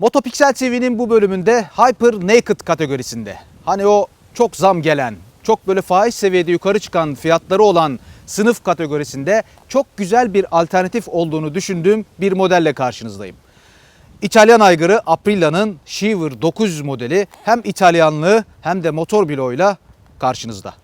Motopixel TV'nin bu bölümünde Hyper Naked kategorisinde. Hani o çok zam gelen, çok böyle faiz seviyede yukarı çıkan fiyatları olan sınıf kategorisinde çok güzel bir alternatif olduğunu düşündüğüm bir modelle karşınızdayım. İtalyan aygırı Aprilia'nın Shiver 900 modeli hem İtalyanlığı hem de motor bloğuyla karşınızda.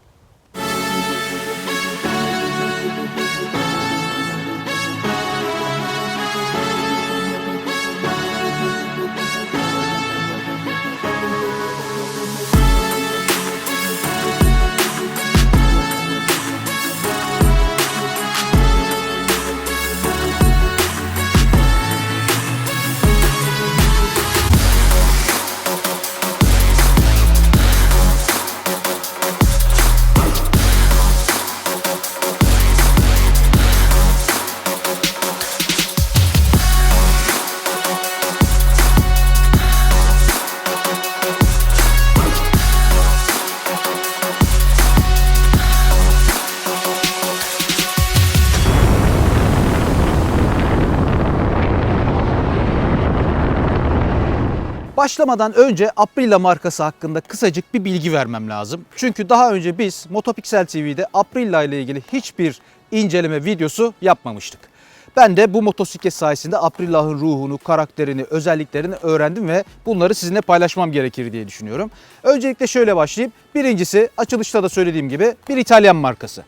Başlamadan önce Aprilia markası hakkında kısacık bir bilgi vermem lazım. Çünkü daha önce biz Motopixel TV'de Aprilia ile ilgili hiçbir inceleme videosu yapmamıştık. Ben de bu motosiklet sayesinde Aprilia'nın ruhunu, karakterini, özelliklerini öğrendim ve bunları sizinle paylaşmam gerekir diye düşünüyorum. Öncelikle şöyle başlayayım. Birincisi açılışta da söylediğim gibi bir İtalyan markası.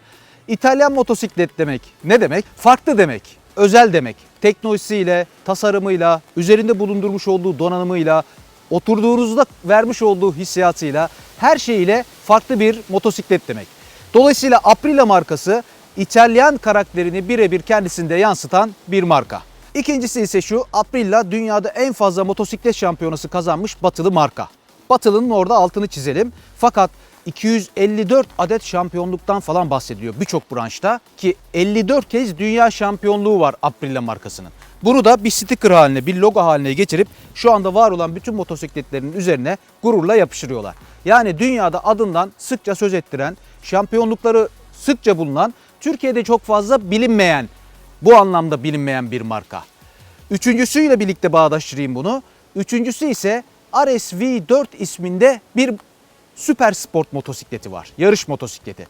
İtalyan motosiklet demek ne demek? Farklı demek, özel demek. Teknolojisiyle, tasarımıyla, üzerinde bulundurmuş olduğu donanımıyla, oturduğunuzda vermiş olduğu hissiyatıyla, her şeyiyle farklı bir motosiklet demek. Dolayısıyla Aprilia markası İtalyan karakterini birebir kendisinde yansıtan bir marka. İkincisi ise şu, Aprilia dünyada en fazla motosiklet şampiyonası kazanmış batılı marka. Batılı'nın orada altını çizelim. Fakat 254 adet şampiyonluktan falan bahsediliyor birçok branşta ki 54 kez dünya şampiyonluğu var Aprilia markasının. Bunu da bir sticker haline, bir logo haline getirip şu anda var olan bütün motosikletlerin üzerine gururla yapıştırıyorlar. Yani dünyada adından sıkça söz ettiren, şampiyonlukları sıkça bulunan, Türkiye'de çok fazla bilinmeyen, bu anlamda bilinmeyen bir marka. Üçüncüsüyle birlikte bağdaştırayım bunu. Üçüncüsü ise RSV4 isminde bir süper sport motosikleti var. Yarış motosikleti.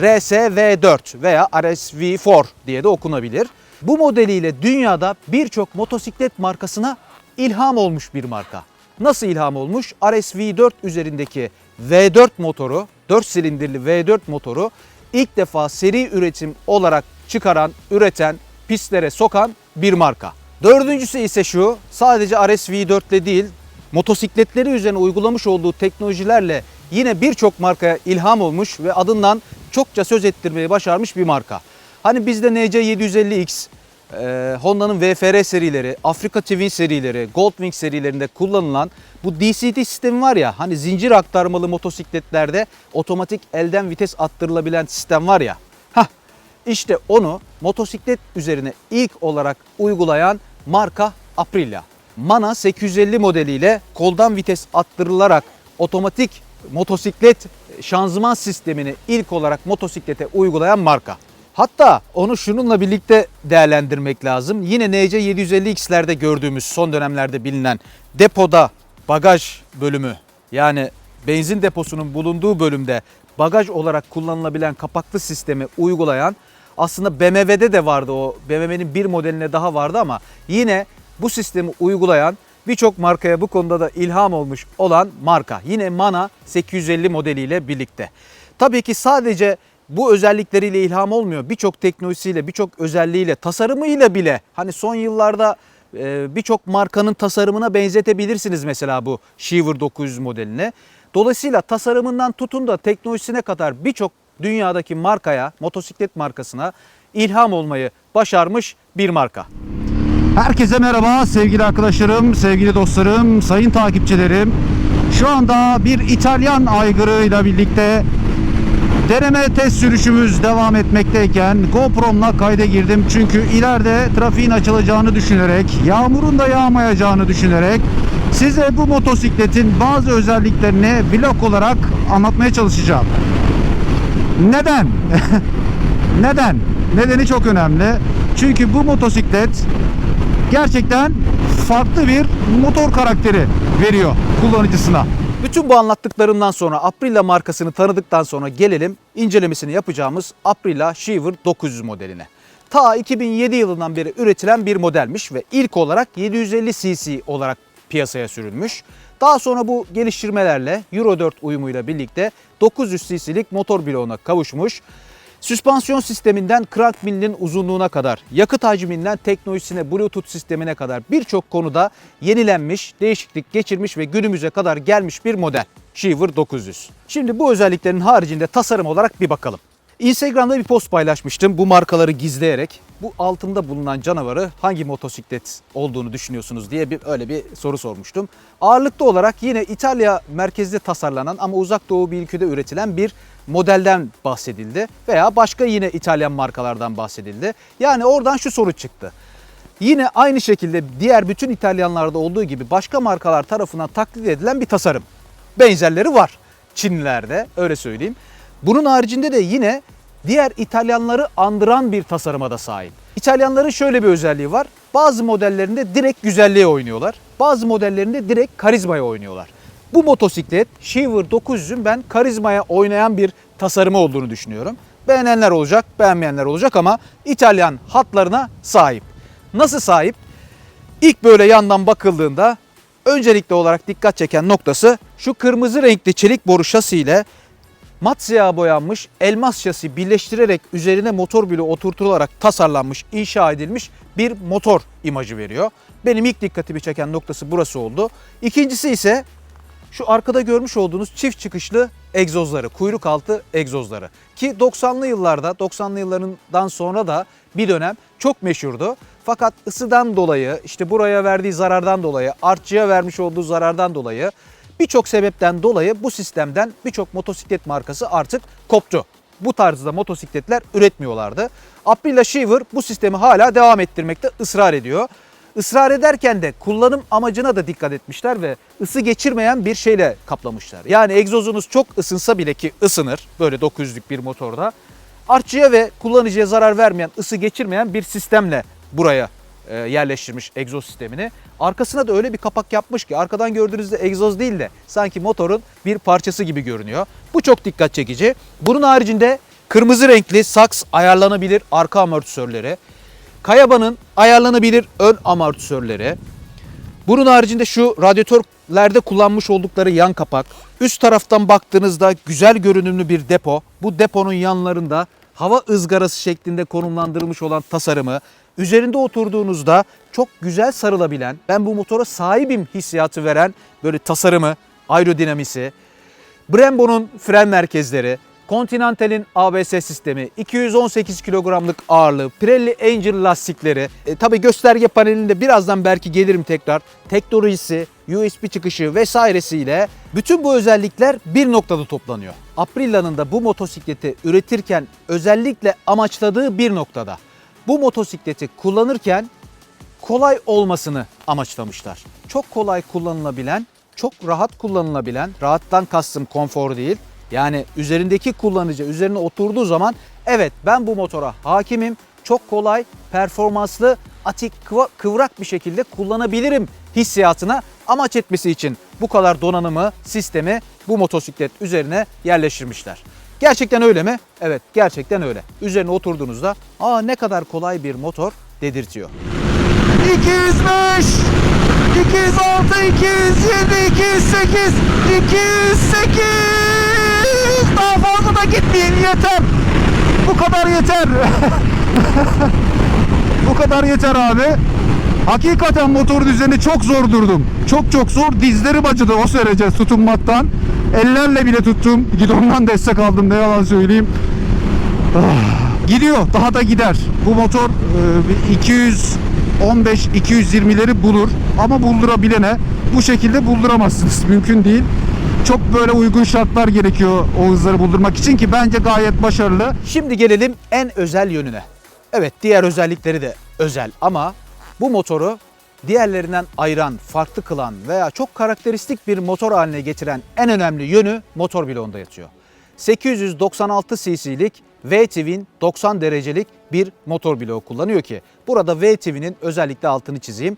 RSV4 veya RSV4 diye de okunabilir. Bu modeliyle dünyada birçok motosiklet markasına ilham olmuş bir marka. Nasıl ilham olmuş? RSV4 üzerindeki V4 motoru, 4 silindirli V4 motoru ilk defa seri üretim olarak çıkaran, üreten, pistlere sokan bir marka. Dördüncüsü ise şu, sadece RSV4 ile değil, motosikletleri üzerine uygulamış olduğu teknolojilerle yine birçok markaya ilham olmuş ve adından çokça söz ettirmeyi başarmış bir marka. Hani bizde NC750X, e, Honda'nın VFR serileri, Afrika Twin serileri, Goldwing serilerinde kullanılan bu DCT sistemi var ya hani zincir aktarmalı motosikletlerde otomatik elden vites attırılabilen sistem var ya. Hah işte onu motosiklet üzerine ilk olarak uygulayan marka Aprilia. Mana 850 modeliyle koldan vites attırılarak otomatik motosiklet şanzıman sistemini ilk olarak motosiklete uygulayan marka. Hatta onu şununla birlikte değerlendirmek lazım. Yine NC750X'lerde gördüğümüz son dönemlerde bilinen depoda bagaj bölümü yani benzin deposunun bulunduğu bölümde bagaj olarak kullanılabilen kapaklı sistemi uygulayan aslında BMW'de de vardı o BMW'nin bir modeline daha vardı ama yine bu sistemi uygulayan birçok markaya bu konuda da ilham olmuş olan marka. Yine Mana 850 modeliyle birlikte. Tabii ki sadece bu özellikleriyle ilham olmuyor. Birçok teknolojisiyle, birçok özelliğiyle, tasarımıyla bile hani son yıllarda e, birçok markanın tasarımına benzetebilirsiniz mesela bu Shiver 900 modeline. Dolayısıyla tasarımından tutun da teknolojisine kadar birçok dünyadaki markaya, motosiklet markasına ilham olmayı başarmış bir marka. Herkese merhaba sevgili arkadaşlarım, sevgili dostlarım, sayın takipçilerim. Şu anda bir İtalyan aygırıyla birlikte deneme test sürüşümüz devam etmekteyken GoPro'mla kayda girdim. Çünkü ileride trafiğin açılacağını düşünerek, yağmurun da yağmayacağını düşünerek size bu motosikletin bazı özelliklerini vlog olarak anlatmaya çalışacağım. Neden? Neden? Nedeni çok önemli. Çünkü bu motosiklet gerçekten farklı bir motor karakteri veriyor kullanıcısına. Bütün bu anlattıklarından sonra Aprilia markasını tanıdıktan sonra gelelim incelemesini yapacağımız Aprilia Shiver 900 modeline. Ta 2007 yılından beri üretilen bir modelmiş ve ilk olarak 750 cc olarak piyasaya sürülmüş. Daha sonra bu geliştirmelerle Euro 4 uyumuyla birlikte 900 cc'lik motor bloğuna kavuşmuş. Süspansiyon sisteminden crank uzunluğuna kadar, yakıt hacminden teknolojisine, bluetooth sistemine kadar birçok konuda yenilenmiş, değişiklik geçirmiş ve günümüze kadar gelmiş bir model. Shiver 900. Şimdi bu özelliklerin haricinde tasarım olarak bir bakalım. Instagram'da bir post paylaşmıştım bu markaları gizleyerek. Bu altında bulunan canavarı hangi motosiklet olduğunu düşünüyorsunuz diye bir öyle bir soru sormuştum. Ağırlıklı olarak yine İtalya merkezde tasarlanan ama uzak doğu bir ülkede üretilen bir modelden bahsedildi veya başka yine İtalyan markalardan bahsedildi. Yani oradan şu soru çıktı. Yine aynı şekilde diğer bütün İtalyanlarda olduğu gibi başka markalar tarafından taklit edilen bir tasarım. Benzerleri var Çinlilerde öyle söyleyeyim. Bunun haricinde de yine diğer İtalyanları andıran bir tasarıma da sahip. İtalyanların şöyle bir özelliği var. Bazı modellerinde direkt güzelliğe oynuyorlar. Bazı modellerinde direkt karizmaya oynuyorlar. Bu motosiklet Shiver 900'ün ben karizmaya oynayan bir tasarımı olduğunu düşünüyorum. Beğenenler olacak, beğenmeyenler olacak ama İtalyan hatlarına sahip. Nasıl sahip? İlk böyle yandan bakıldığında öncelikli olarak dikkat çeken noktası şu kırmızı renkli çelik boru şasi ile mat siyah boyanmış elmas şasi birleştirerek üzerine motor bloğu oturtularak tasarlanmış, inşa edilmiş bir motor imajı veriyor. Benim ilk dikkatimi çeken noktası burası oldu. İkincisi ise şu arkada görmüş olduğunuz çift çıkışlı egzozları, kuyruk altı egzozları. Ki 90'lı yıllarda, 90'lı yıllarından sonra da bir dönem çok meşhurdu. Fakat ısıdan dolayı, işte buraya verdiği zarardan dolayı, artçıya vermiş olduğu zarardan dolayı birçok sebepten dolayı bu sistemden birçok motosiklet markası artık koptu. Bu tarzda motosikletler üretmiyorlardı. Aprilia Shiver bu sistemi hala devam ettirmekte ısrar ediyor. Israr ederken de kullanım amacına da dikkat etmişler ve ısı geçirmeyen bir şeyle kaplamışlar. Yani egzozunuz çok ısınsa bile ki ısınır böyle 900'lük bir motorda. Artçıya ve kullanıcıya zarar vermeyen, ısı geçirmeyen bir sistemle buraya yerleştirmiş egzoz sistemini. Arkasına da öyle bir kapak yapmış ki arkadan gördüğünüzde egzoz değil de sanki motorun bir parçası gibi görünüyor. Bu çok dikkat çekici. Bunun haricinde kırmızı renkli saks ayarlanabilir arka amortisörleri, Kayaba'nın ayarlanabilir ön amortisörleri, bunun haricinde şu radyatörlerde kullanmış oldukları yan kapak, üst taraftan baktığınızda güzel görünümlü bir depo. Bu deponun yanlarında hava ızgarası şeklinde konumlandırılmış olan tasarımı, üzerinde oturduğunuzda çok güzel sarılabilen, ben bu motora sahibim hissiyatı veren böyle tasarımı, aerodinamisi, Brembo'nun fren merkezleri, Continental'in ABS sistemi, 218 kilogramlık ağırlığı, Pirelli Angel lastikleri, e, tabi gösterge panelinde birazdan belki gelirim tekrar, teknolojisi, USB çıkışı vesairesiyle bütün bu özellikler bir noktada toplanıyor. Aprilia'nın da bu motosikleti üretirken özellikle amaçladığı bir noktada. Bu motosikleti kullanırken kolay olmasını amaçlamışlar. Çok kolay kullanılabilen, çok rahat kullanılabilen, rahattan kastım konfor değil. Yani üzerindeki kullanıcı üzerine oturduğu zaman evet ben bu motora hakimim, çok kolay, performanslı, atik, kıvrak bir şekilde kullanabilirim hissiyatına amaç etmesi için bu kadar donanımı, sistemi bu motosiklet üzerine yerleştirmişler. Gerçekten öyle mi? Evet, gerçekten öyle. Üzerine oturduğunuzda, aa ne kadar kolay bir motor dedirtiyor. 205, 206, 207, 208, 208. Daha fazla da gitmeyin yeter. Bu kadar yeter. Bu kadar yeter abi. Hakikaten motorun üzerinde çok zor durdum. Çok çok zor. Dizlerim acıdı o derece tutunmaktan. Ellerle bile tuttum. Gidondan destek aldım ne yalan söyleyeyim. Ah, Gidiyor. Daha da gider. Bu motor e, bir 215-220'leri bulur. Ama buldurabilene bu şekilde bulduramazsınız. Mümkün değil. Çok böyle uygun şartlar gerekiyor o hızları buldurmak için ki bence gayet başarılı. Şimdi gelelim en özel yönüne. Evet diğer özellikleri de özel ama bu motoru diğerlerinden ayıran, farklı kılan veya çok karakteristik bir motor haline getiren en önemli yönü motor bloğunda yatıyor. 896 cc'lik V-Twin 90 derecelik bir motor bloğu kullanıyor ki burada V-Twin'in özellikle altını çizeyim.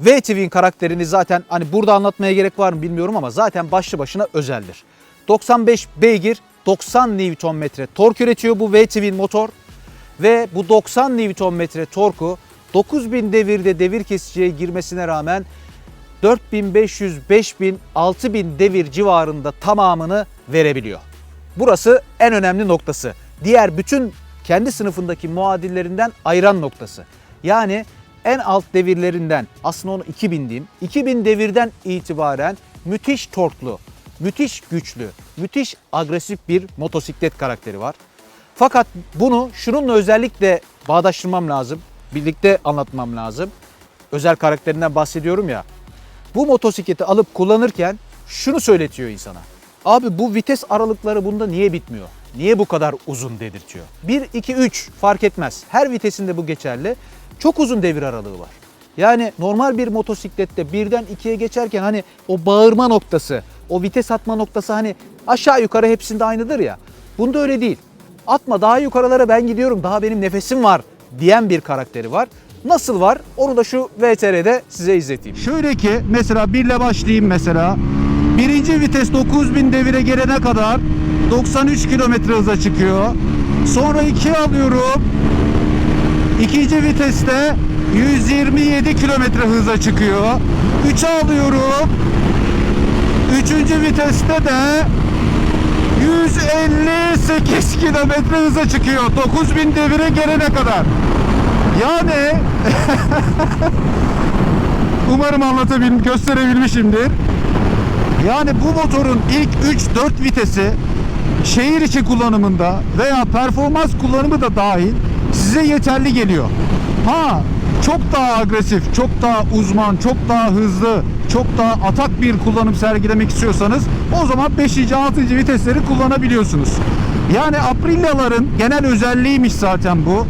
V-Twin karakterini zaten hani burada anlatmaya gerek var mı bilmiyorum ama zaten başlı başına özeldir. 95 beygir, 90 Nm tork üretiyor bu V-Twin motor. Ve bu 90 Nm torku 9000 devirde devir kesiciye girmesine rağmen 4500, 5000, 6000 devir civarında tamamını verebiliyor. Burası en önemli noktası. Diğer bütün kendi sınıfındaki muadillerinden ayıran noktası. Yani en alt devirlerinden aslında onu 2000 diyeyim. 2000 devirden itibaren müthiş torklu, müthiş güçlü, müthiş agresif bir motosiklet karakteri var. Fakat bunu şununla özellikle bağdaştırmam lazım. Birlikte anlatmam lazım. Özel karakterinden bahsediyorum ya. Bu motosikleti alıp kullanırken şunu söyletiyor insana. Abi bu vites aralıkları bunda niye bitmiyor? Niye bu kadar uzun dedirtiyor? 1, 2, 3 fark etmez. Her vitesinde bu geçerli. Çok uzun devir aralığı var. Yani normal bir motosiklette birden ikiye geçerken hani o bağırma noktası, o vites atma noktası hani aşağı yukarı hepsinde aynıdır ya. Bunda öyle değil. Atma daha yukarılara ben gidiyorum daha benim nefesim var diyen bir karakteri var. Nasıl var? Onu da şu VTR'de size izleteyim. Şöyle ki mesela 1 ile başlayayım mesela. Birinci vites 9000 devire gelene kadar 93 kilometre hıza çıkıyor. Sonra 2'ye alıyorum. İkinci viteste 127 kilometre hıza çıkıyor. 3'e alıyorum. Üçüncü viteste de 158 kilometre hıza çıkıyor. 9000 devire gelene kadar. Yani Umarım anlatabildim, gösterebilmişimdir. Yani bu motorun ilk 3-4 vitesi şehir içi kullanımında veya performans kullanımı da dahil size yeterli geliyor. Ha çok daha agresif, çok daha uzman, çok daha hızlı, çok daha atak bir kullanım sergilemek istiyorsanız o zaman 5. 6. vitesleri kullanabiliyorsunuz. Yani Aprilia'ların genel özelliğiymiş zaten bu.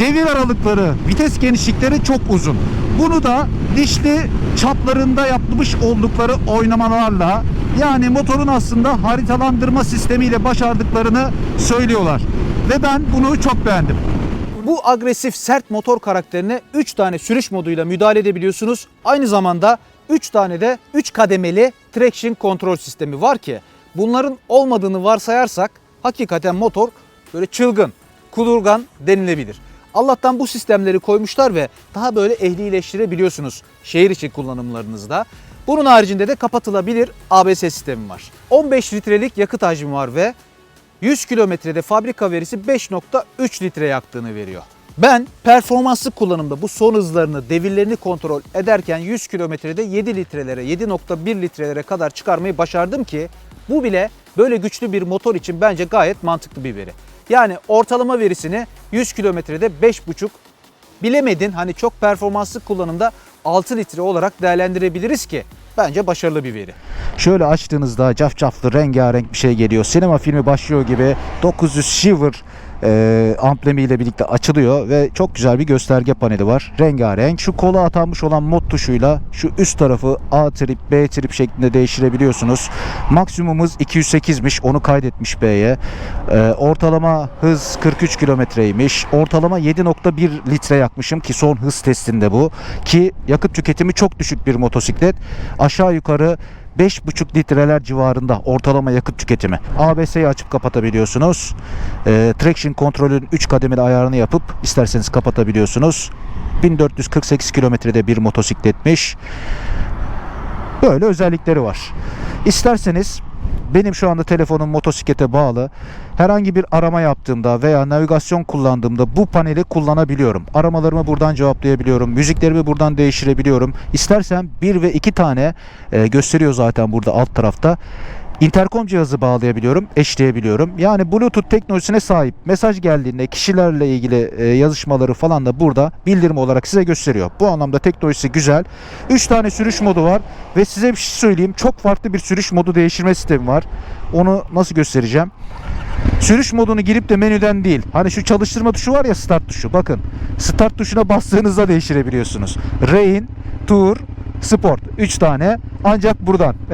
Devir aralıkları, vites genişlikleri çok uzun. Bunu da dişli çaplarında yapmış oldukları oynamalarla yani motorun aslında haritalandırma sistemiyle başardıklarını söylüyorlar. Ve ben bunu çok beğendim. Bu agresif sert motor karakterine 3 tane sürüş moduyla müdahale edebiliyorsunuz. Aynı zamanda 3 tane de 3 kademeli traction kontrol sistemi var ki bunların olmadığını varsayarsak hakikaten motor böyle çılgın, kudurgan denilebilir. Allah'tan bu sistemleri koymuşlar ve daha böyle ehlileştirebiliyorsunuz şehir içi kullanımlarınızda. Bunun haricinde de kapatılabilir ABS sistemi var. 15 litrelik yakıt hacmi var ve 100 kilometrede fabrika verisi 5.3 litre yaktığını veriyor. Ben performanslı kullanımda bu son hızlarını, devirlerini kontrol ederken 100 kilometrede 7 litrelere, 7.1 litrelere kadar çıkarmayı başardım ki bu bile böyle güçlü bir motor için bence gayet mantıklı bir veri. Yani ortalama verisini 100 kilometrede 5.5 bilemedin hani çok performanslı kullanımda 6 litre olarak değerlendirebiliriz ki bence başarılı bir veri. Şöyle açtığınızda cafcaflı rengarenk bir şey geliyor. Sinema filmi başlıyor gibi 900 Shiver e, amblemiyle birlikte açılıyor ve çok güzel bir gösterge paneli var. Rengarenk. Şu kola atanmış olan mod tuşuyla şu üst tarafı A trip, B trip şeklinde değiştirebiliyorsunuz. Maksimumuz 208'miş. Onu kaydetmiş B'ye. E, ortalama hız 43 kilometreymiş. Ortalama 7.1 litre yakmışım ki son hız testinde bu. Ki yakıt tüketimi çok düşük bir motosiklet. Aşağı yukarı 5,5 litreler civarında ortalama yakıt tüketimi. ABS'yi açıp kapatabiliyorsunuz. Ee, traction kontrolün 3 kademeli ayarını yapıp isterseniz kapatabiliyorsunuz. 1448 kilometrede bir motosikletmiş. Böyle özellikleri var. İsterseniz benim şu anda telefonum motosiklete bağlı. Herhangi bir arama yaptığımda veya navigasyon kullandığımda bu paneli kullanabiliyorum. Aramalarımı buradan cevaplayabiliyorum. Müziklerimi buradan değiştirebiliyorum. İstersen bir ve iki tane e, gösteriyor zaten burada alt tarafta. Interkom cihazı bağlayabiliyorum, eşleyebiliyorum. Yani Bluetooth teknolojisine sahip. Mesaj geldiğinde kişilerle ilgili e, yazışmaları falan da burada bildirim olarak size gösteriyor. Bu anlamda teknolojisi güzel. 3 tane sürüş modu var ve size bir şey söyleyeyim. Çok farklı bir sürüş modu değiştirme sistemi var. Onu nasıl göstereceğim? Sürüş modunu girip de menüden değil. Hani şu çalıştırma tuşu var ya start tuşu. Bakın start tuşuna bastığınızda değiştirebiliyorsunuz. Rain, Tour, Sport. 3 tane ancak buradan.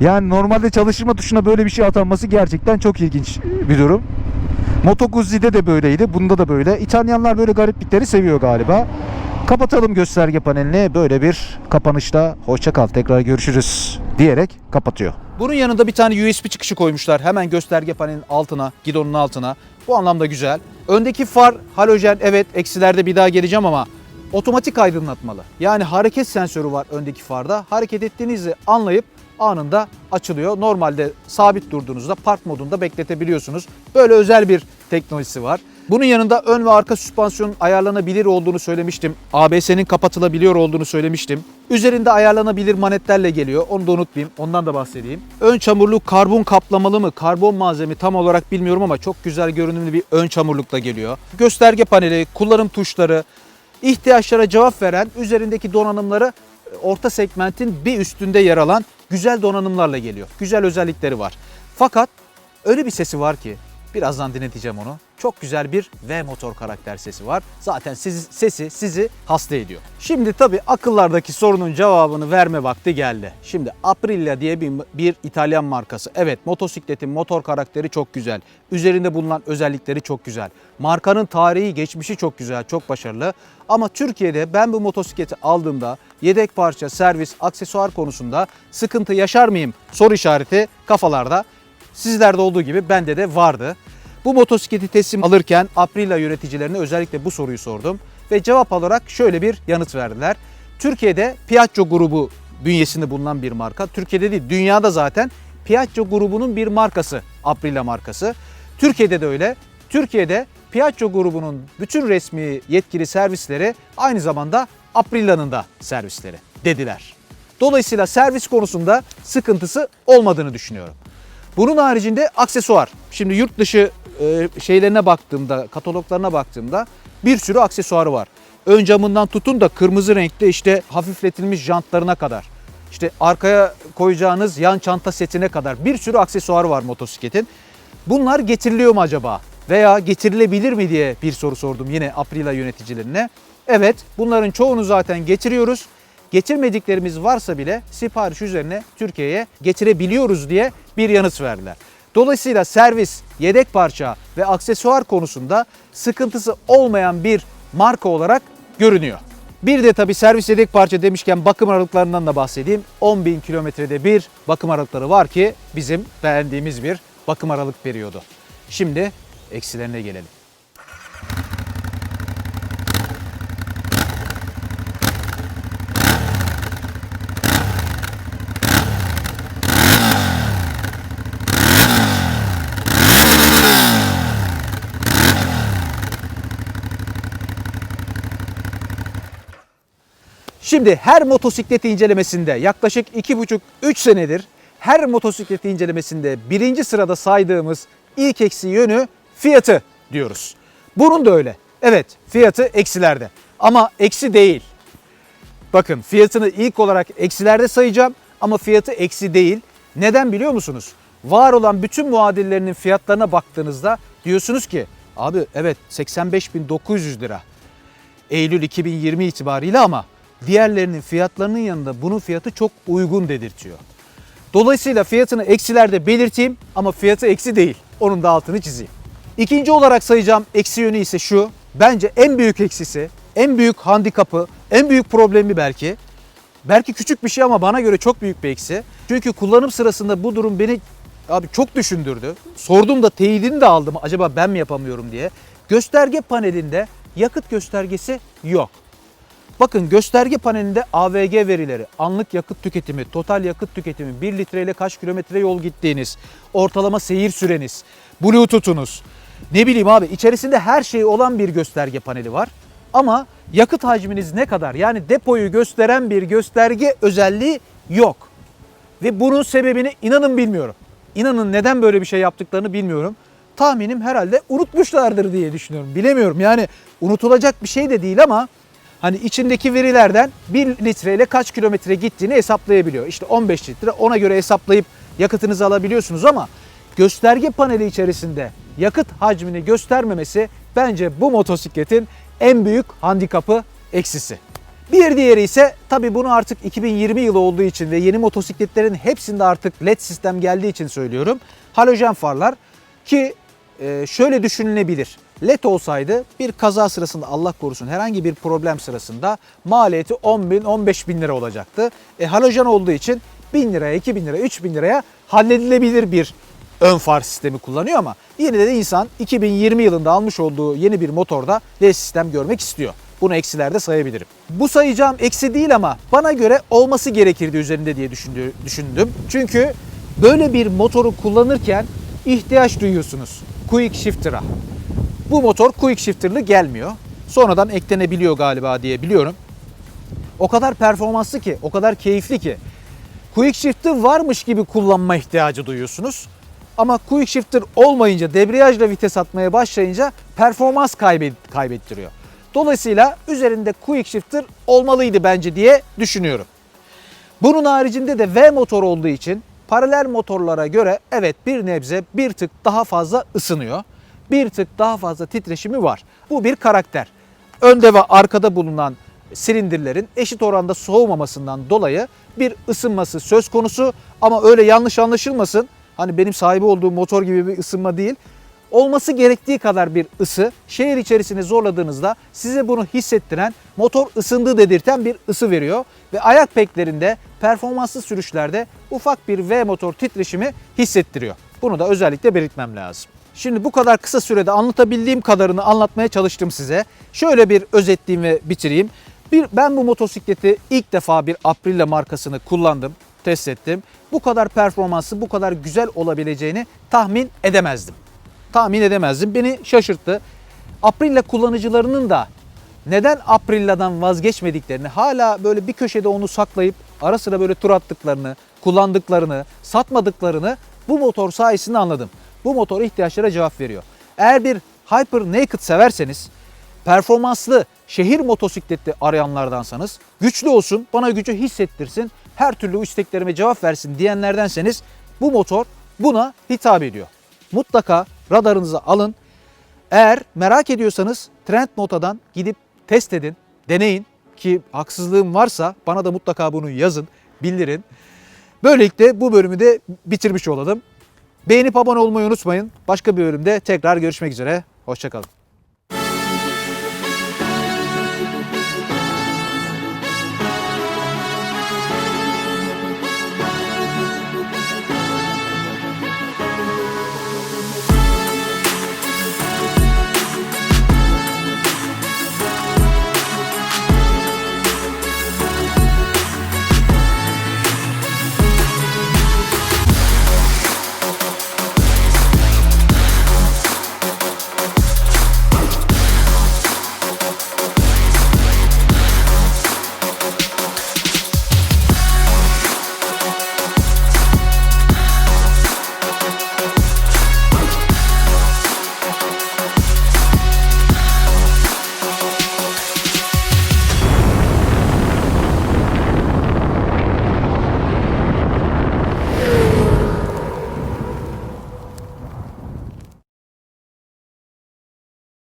yani normalde çalıştırma tuşuna böyle bir şey atanması gerçekten çok ilginç bir durum. Moto Guzzi'de de böyleydi. Bunda da böyle. İtalyanlar böyle gariplikleri seviyor galiba. Kapatalım gösterge panelini. Böyle bir kapanışta hoşça kal tekrar görüşürüz diyerek kapatıyor. Bunun yanında bir tane USB çıkışı koymuşlar. Hemen gösterge panelinin altına, gidonun altına. Bu anlamda güzel. Öndeki far halojen evet eksilerde bir daha geleceğim ama otomatik aydınlatmalı. Yani hareket sensörü var öndeki farda. Hareket ettiğinizi anlayıp anında açılıyor. Normalde sabit durduğunuzda park modunda bekletebiliyorsunuz. Böyle özel bir teknolojisi var. Bunun yanında ön ve arka süspansiyonun ayarlanabilir olduğunu söylemiştim. ABS'nin kapatılabiliyor olduğunu söylemiştim. Üzerinde ayarlanabilir manetlerle geliyor. Onu da unutmayayım. Ondan da bahsedeyim. Ön çamurluk karbon kaplamalı mı, karbon malzeme tam olarak bilmiyorum ama çok güzel görünümlü bir ön çamurlukla geliyor. Gösterge paneli, kullanım tuşları, ihtiyaçlara cevap veren üzerindeki donanımları orta segmentin bir üstünde yer alan güzel donanımlarla geliyor. Güzel özellikleri var. Fakat öyle bir sesi var ki birazdan dinleteceğim onu. Çok güzel bir V motor karakter sesi var. Zaten sizi, sesi sizi hasta ediyor. Şimdi tabii akıllardaki sorunun cevabını verme vakti geldi. Şimdi Aprilia diye bir, bir İtalyan markası. Evet motosikletin motor karakteri çok güzel. Üzerinde bulunan özellikleri çok güzel. Markanın tarihi geçmişi çok güzel, çok başarılı. Ama Türkiye'de ben bu motosikleti aldığımda yedek parça, servis, aksesuar konusunda sıkıntı yaşar mıyım soru işareti kafalarda. Sizlerde olduğu gibi bende de vardı. Bu motosikleti teslim alırken Aprilia yöneticilerine özellikle bu soruyu sordum ve cevap olarak şöyle bir yanıt verdiler. Türkiye'de Piaggio grubu bünyesinde bulunan bir marka. Türkiye'de değil, dünyada zaten Piaggio grubunun bir markası, Aprilia markası. Türkiye'de de öyle. Türkiye'de Piaggio grubunun bütün resmi yetkili servisleri aynı zamanda Aprilia'nın da servisleri dediler. Dolayısıyla servis konusunda sıkıntısı olmadığını düşünüyorum. Bunun haricinde aksesuar. Şimdi yurt dışı e, şeylerine baktığımda, kataloglarına baktığımda bir sürü aksesuarı var. Ön camından tutun da kırmızı renkte işte hafifletilmiş jantlarına kadar. İşte arkaya koyacağınız yan çanta setine kadar bir sürü aksesuarı var motosikletin. Bunlar getiriliyor mu acaba? Veya getirilebilir mi diye bir soru sordum yine Aprilia yöneticilerine. Evet bunların çoğunu zaten getiriyoruz. Getirmediklerimiz varsa bile sipariş üzerine Türkiye'ye getirebiliyoruz diye bir yanıt verdiler. Dolayısıyla servis, yedek parça ve aksesuar konusunda sıkıntısı olmayan bir marka olarak görünüyor. Bir de tabi servis yedek parça demişken bakım aralıklarından da bahsedeyim. 10.000 kilometrede bir bakım aralıkları var ki bizim beğendiğimiz bir bakım aralık periyodu. Şimdi eksilerine gelelim. Şimdi her motosiklet incelemesinde yaklaşık 2,5-3 senedir her motosiklet incelemesinde birinci sırada saydığımız ilk eksi yönü fiyatı diyoruz. Bunun da öyle. Evet fiyatı eksilerde ama eksi değil. Bakın fiyatını ilk olarak eksilerde sayacağım ama fiyatı eksi değil. Neden biliyor musunuz? Var olan bütün muadillerinin fiyatlarına baktığınızda diyorsunuz ki abi evet 85.900 lira. Eylül 2020 itibariyle ama diğerlerinin fiyatlarının yanında bunun fiyatı çok uygun dedirtiyor. Dolayısıyla fiyatını eksilerde belirteyim ama fiyatı eksi değil. Onun da altını çizeyim. İkinci olarak sayacağım eksi yönü ise şu. Bence en büyük eksisi, en büyük handikapı, en büyük problemi belki. Belki küçük bir şey ama bana göre çok büyük bir eksi. Çünkü kullanım sırasında bu durum beni abi çok düşündürdü. Sordum da teyidini de aldım acaba ben mi yapamıyorum diye. Gösterge panelinde yakıt göstergesi yok. Bakın gösterge panelinde AVG verileri, anlık yakıt tüketimi, total yakıt tüketimi, 1 litreyle kaç kilometre yol gittiğiniz, ortalama seyir süreniz, bluetooth'unuz, ne bileyim abi içerisinde her şey olan bir gösterge paneli var. Ama yakıt hacminiz ne kadar yani depoyu gösteren bir gösterge özelliği yok. Ve bunun sebebini inanın bilmiyorum. İnanın neden böyle bir şey yaptıklarını bilmiyorum. Tahminim herhalde unutmuşlardır diye düşünüyorum. Bilemiyorum yani unutulacak bir şey de değil ama hani içindeki verilerden 1 litreyle kaç kilometre gittiğini hesaplayabiliyor. İşte 15 litre ona göre hesaplayıp yakıtınızı alabiliyorsunuz ama gösterge paneli içerisinde yakıt hacmini göstermemesi bence bu motosikletin en büyük handikapı eksisi. Bir diğeri ise tabii bunu artık 2020 yılı olduğu için ve yeni motosikletlerin hepsinde artık LED sistem geldiği için söylüyorum. Halojen farlar ki şöyle düşünülebilir. LED olsaydı bir kaza sırasında Allah korusun herhangi bir problem sırasında maliyeti 10 bin 15 bin lira olacaktı. E, halojen olduğu için 1000 liraya 2000 liraya 3000 liraya halledilebilir bir ön far sistemi kullanıyor ama yine de insan 2020 yılında almış olduğu yeni bir motorda LED sistem görmek istiyor. Bunu eksilerde sayabilirim. Bu sayacağım eksi değil ama bana göre olması gerekirdi üzerinde diye düşündü, düşündüm. Çünkü böyle bir motoru kullanırken ihtiyaç duyuyorsunuz quick shifter'a. Bu motor quick shifter'lı gelmiyor. Sonradan eklenebiliyor galiba diye biliyorum. O kadar performanslı ki, o kadar keyifli ki. Quick shifter varmış gibi kullanma ihtiyacı duyuyorsunuz. Ama quick shifter olmayınca, debriyajla vites atmaya başlayınca performans kaybet kaybettiriyor. Dolayısıyla üzerinde quick shifter olmalıydı bence diye düşünüyorum. Bunun haricinde de V motor olduğu için paralel motorlara göre evet bir nebze bir tık daha fazla ısınıyor. Bir tık daha fazla titreşimi var. Bu bir karakter. Önde ve arkada bulunan silindirlerin eşit oranda soğumamasından dolayı bir ısınması söz konusu ama öyle yanlış anlaşılmasın. Hani benim sahibi olduğum motor gibi bir ısınma değil. Olması gerektiği kadar bir ısı şehir içerisine zorladığınızda size bunu hissettiren motor ısındı dedirten bir ısı veriyor ve ayak peklerinde performanslı sürüşlerde ufak bir V motor titreşimi hissettiriyor. Bunu da özellikle belirtmem lazım. Şimdi bu kadar kısa sürede anlatabildiğim kadarını anlatmaya çalıştım size. Şöyle bir özetleyeyim ve bitireyim. Bir, ben bu motosikleti ilk defa bir Aprilia markasını kullandım, test ettim. Bu kadar performanslı, bu kadar güzel olabileceğini tahmin edemezdim. Tahmin edemezdim. Beni şaşırttı. Aprilia kullanıcılarının da neden Aprilia'dan vazgeçmediklerini, hala böyle bir köşede onu saklayıp ara sıra böyle tur attıklarını, kullandıklarını, satmadıklarını bu motor sayesinde anladım. Bu motor ihtiyaçlara cevap veriyor. Eğer bir Hyper Naked severseniz, performanslı şehir motosikleti arayanlardansanız, güçlü olsun, bana gücü hissettirsin, her türlü isteklerime cevap versin diyenlerdenseniz bu motor buna hitap ediyor. Mutlaka radarınıza alın. Eğer merak ediyorsanız Trend Nota'dan gidip test edin, deneyin ki haksızlığım varsa bana da mutlaka bunu yazın, bildirin. Böylelikle bu bölümü de bitirmiş olalım. Beğenip abone olmayı unutmayın. Başka bir bölümde tekrar görüşmek üzere. Hoşçakalın.